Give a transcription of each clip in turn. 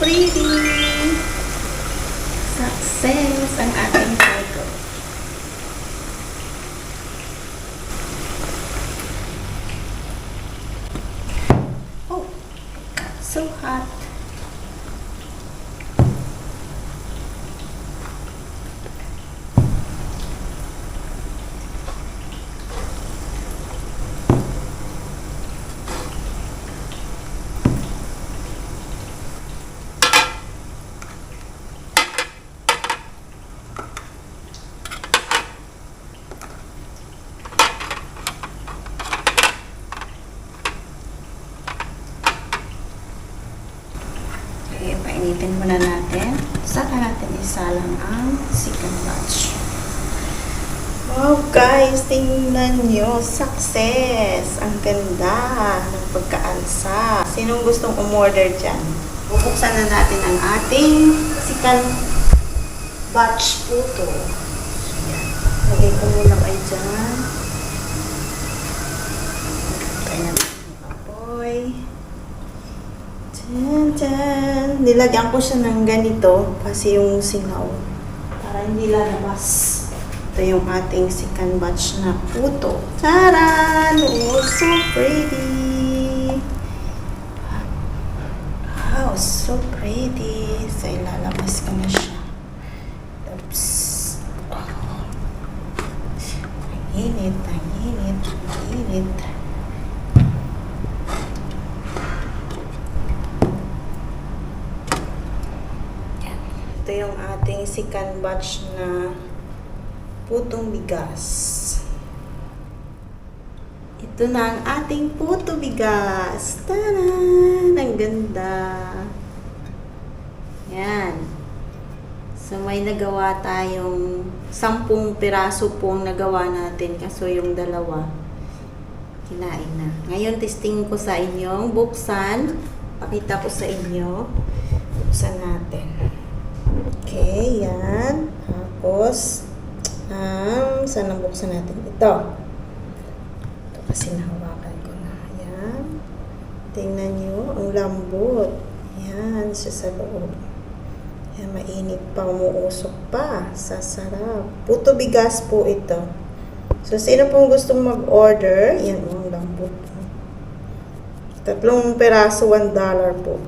pretty! Success ang ating photo. Oh, so hot. Okay, painitin muna natin. Saka natin isalang ang second batch. Wow guys, tingnan nyo. Success! Ang ganda ng pagkaansa. Sinong gustong umorder dyan? Bubuksan na natin ang ating second batch puto. Yan. Lagay ko muna kayo dyan. Kaya natin ang apoy. Dyan, dyan. Nilagyan ko siya ng ganito kasi yung singaw. Para hindi lalabas. Ito yung ating second batch na puto. Taran! Oh, so pretty! Wow, so pretty. So, ilalabas ko na siya. Oops. Oh. Ang init, ang init, ang init. Ito yung ating second batch na putong bigas. Ito na ang ating puto bigas. Taran! Ang ganda. Yan. So, may nagawa tayong sampung piraso pong nagawa natin. Kaso yung dalawa, kinain na. Ngayon, testing ko sa inyo. Buksan. Pakita ko sa inyo. Buksan natin. Okay, yan. Tapos, um, saan ang buksan natin? Ito. Ito kasi nahawakan ko na. Yan. Tingnan nyo, ang lambot. Yan, siya sa loob. Yan, mainit pa, umuusok pa. Sasarap. Puto bigas po ito. So, sino pong gustong mag-order? Yan, oh, ang lambot. Tatlong peraso, $1 dollar po.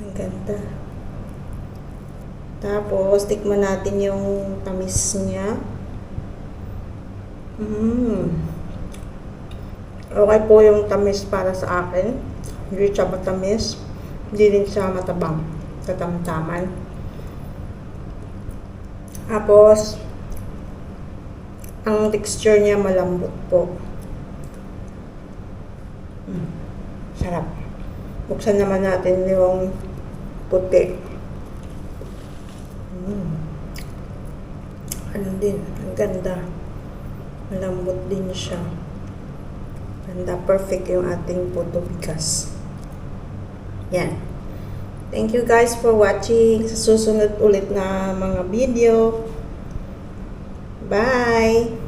Ang ganda. Tapos, tikman natin yung tamis niya. Mmm. Okay po yung tamis para sa akin. Hindi siya matamis. Hindi rin siya matabang. Katamtaman. Tapos, ang texture niya malambot po. Mm. Sarap. Buksan naman natin yung puti. Mm. Din, ang ganda. Malambot din siya. Ganda, perfect yung ating puto bigas. Yan. Thank you guys for watching. Sa susunod ulit na mga video. Bye!